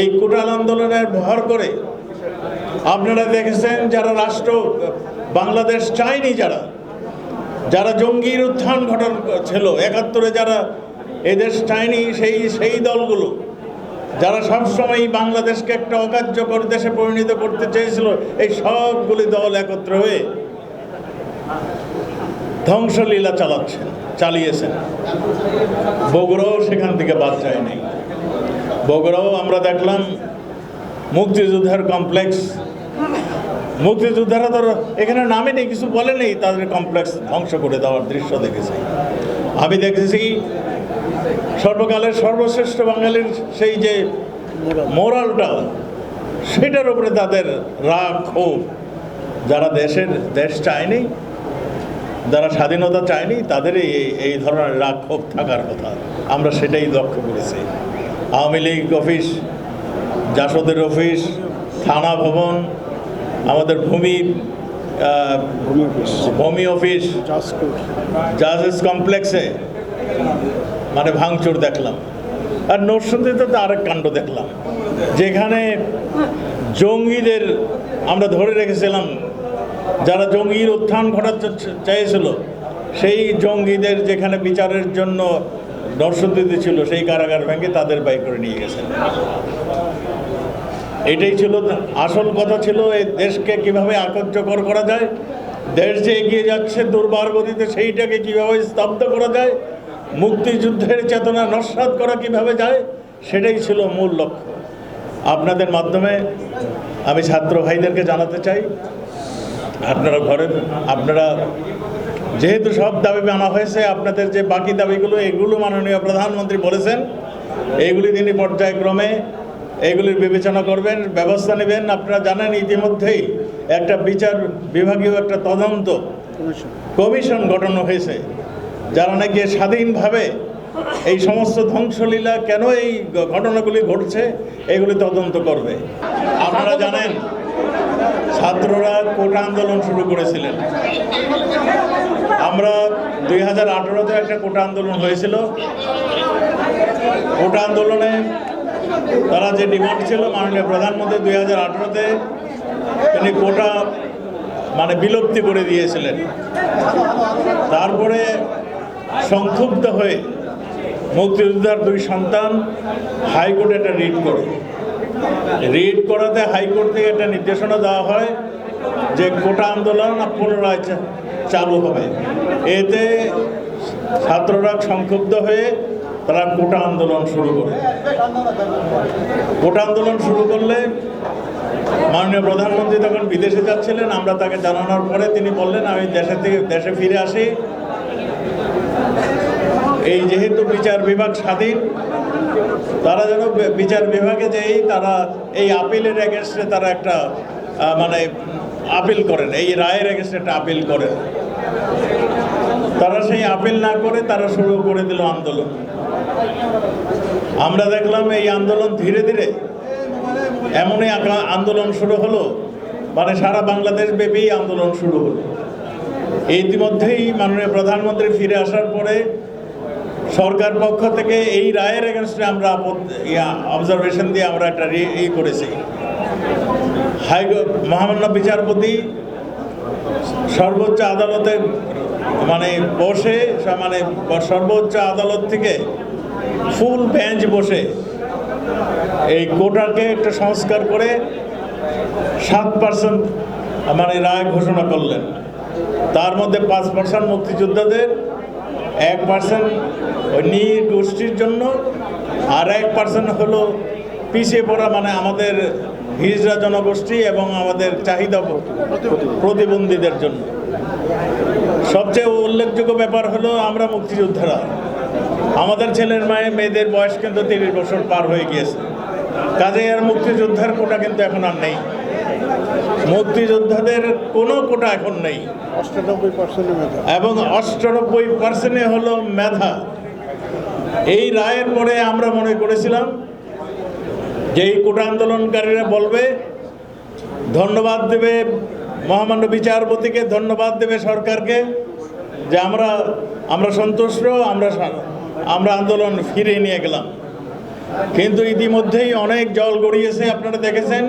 এই কোটাল আন্দোলনের ভর করে আপনারা দেখেছেন যারা রাষ্ট্র বাংলাদেশ চায়নি যারা যারা জঙ্গির উত্থান ঘটন ছিল, একাত্তরে যারা এদেশ চায়নি, সেই সেই দলগুলো, যারা সবসময় বাংলাদেশকে একটা অকার্যকর দেশে পরিণত করতে চেয়েছিল, এই সবগুলি দল একত্র হয়ে ধ্বংসলীলা চালাচ্ছেন, চালিয়েছেন। বগুড়াও সেখান থেকে বাদ যায়নি বগুড়াও আমরা দেখলাম মুক্তিযোদ্ধার কমপ্লেক্স মুক্তিযোদ্ধারা তো এখানে নামে নেই, কিছু বলে নেই, তাদের কমপ্লেক্স ধ্বংস করে দেওয়ার দৃশ্য দেখেছি। আমি দেখেছি সর্বকালের সর্বশ্রেষ্ঠ বাঙালির সেই যে মোরালটা সেটার উপরে তাদের রাগ, ক্ষোভ। যারা দেশের, দেশ চায়নি, যারা স্বাধীনতা চায়নি, তাদেরই এই এই ধরনের রাগ, ক্ষোভ থাকার কথা। আমরা সেটাই লক্ষ্য করেছি। আওয়ামী লীগ অফিস জাসদের অফিস থানা ভবন আমাদের ভূমি ভূমি অফিস। জাজেস কমপ্লেক্সে মানে ভাঙচুর দেখলাম। আর নরসিংদীতে তো আরেক কাণ্ড দেখলাম যেখানে জঙ্গিদের আমরা ধরে রেখেছিলাম যারা জঙ্গির উত্থান ঘটাতে চ- চেয়েছিল সেই জঙ্গিদের যেখানে বিচারের জন্য নরসিংদীতে ছিল, সেই কারাগার ভেঙে তাদের বাই করে নিয়ে গেছেন এটাই ছিল আসল কথা ছিল, এই দেশকে কীভাবে আকর্যকর করা যায়, দেশ যে এগিয়ে যাচ্ছে দুর্বার গতিতে সেইটাকে কীভাবে স্তব্ধ করা যায়, মুক্তিযুদ্ধের চেতনা নস্বাত করা কীভাবে যায়, সেটাই ছিল মূল লক্ষ্য। আপনাদের মাধ্যমে আমি ছাত্র ভাইদেরকে জানাতে চাই, আপনারা ঘরে, আপনারা যেহেতু সব দাবি মানা হয়েছে আপনাদের যে বাকি দাবিগুলো এগুলো মাননীয় প্রধানমন্ত্রী বলেছেন। এইগুলি তিনি পর্যায়ক্রমে এগুলির বিবেচনা করবেন ব্যবস্থা নেবেন। আপনারা জানেন ইতিমধ্যেই একটা বিচার বিভাগীয় একটা তদন্ত কমিশন। কমিশন গঠন হয়েছে যারা নাকি স্বাধীনভাবে এই সমস্ত ধ্বংসলীলা কেন এই ঘটনাগুলি ঘটছে এগুলি তদন্ত করবে। আপনারা জানেন ছাত্ররা কোটা আন্দোলন শুরু করেছিলেন। আমরা দুই হাজার আঠেরোতে একটা কোটা আন্দোলন হয়েছিল। কোটা আন্দোলনে তারা যে ডিমান্ড ছিল মাননীয় প্রধানমন্ত্রী দুই হাজার আঠেরোতে তিনি কোটা মানে বিলুপ্তি করে দিয়েছিলেন। তারপরে সংক্ষুব্ধ হয়ে মুক্তিযোদ্ধার দুই সন্তান হাইকোর্টে একটা রিট করে রিট করাতে হাইকোর্ট থেকে একটা নির্দেশনা দেওয়া হয় যে কোটা আন্দোলন পুনরায় চালু হবে। এতে ছাত্ররা সংক্ষুব্ধ হয়ে তারা কোটা আন্দোলন শুরু করে। কোটা আন্দোলন শুরু করলে মাননীয় প্রধানমন্ত্রী তখন বিদেশে যাচ্ছিলেন, আমরা তাকে জানানোর পরে তিনি বললেন, আমি দেশে থেকে দেশে ফিরে আসি। এই যেহেতু বিচার বিভাগ স্বাধীন তারা যেন বিচার বিভাগে যেই তারা এই আপিলের এগেনস্টে তারা একটা মানে আপিল করেন, এই রায়ের এগেনস্টে একটা আপিল করেন। তারা সেই আপিল না করে তারা শুরু করে দিল আন্দোলন। আমরা দেখলাম এই আন্দোলন ধীরে ধীরে এমনই আন্দোলন শুরু হলো মানে সারা বাংলাদেশ ব্যাপী আন্দোলন শুরু হলো। ইতিমধ্যেই মাননীয় প্রধানমন্ত্রী ফিরে আসার পরে সরকার পক্ষ থেকে এই রায়ের এগেনস্টে আমরা অবজারভেশন দিয়ে আমরা একটা রি- ই করেছি। হাই মহামান্য বিচারপতি সর্বোচ্চ আদালতে মানে বসে মানে সর্বোচ্চ আদালত থেকে ফুল বেঞ্চ বসে এই কোটাকে একটা সংস্কার করে সাত পার্সেন্ট মানে রায় ঘোষণা করলেন। তার মধ্যে পাঁচ পার্সেন্ট মুক্তিযোদ্ধাদের এক পার্সেন্ট ওই গোষ্ঠীর জন্য, আর এক পার্সেন্ট হলো পিছিয়ে পড়া মানে আমাদের হিজড়া জনগোষ্ঠী এবং আমাদের চাহিদা প্রতিবন্ধীদের জন্য। সবচেয়ে উল্লেখযোগ্য ব্যাপার হলো আমরা মুক্তিযোদ্ধারা। আমাদের ছেলের মায়ের মেয়েদের বয়স কিন্তু তিরিশ বছর পার হয়ে গিয়েছে। কাজে আর মুক্তিযোদ্ধার কোটা কিন্তু এখন আর নেই। মুক্তিযোদ্ধাদের কোনো কোটা এখন নেই। অষ্টানব্বই এবং অষ্টানব্বই পার্সেন্টে হলো মেধা। এই রায়ের পরে আমরা মনে করেছিলাম যে এই কোটা আন্দোলনকারীরা বলবে ধন্যবাদ দেবে মহামান্য বিচারপতিকে ধন্যবাদ দেবে সরকারকে যে আমরা আমরা সন্তুষ্ট আমরা আমরা আন্দোলন ফিরিয়ে নিয়ে গেলাম। কিন্তু ইতিমধ্যেই অনেক জল গড়িয়েছে আপনারা দেখেছেন।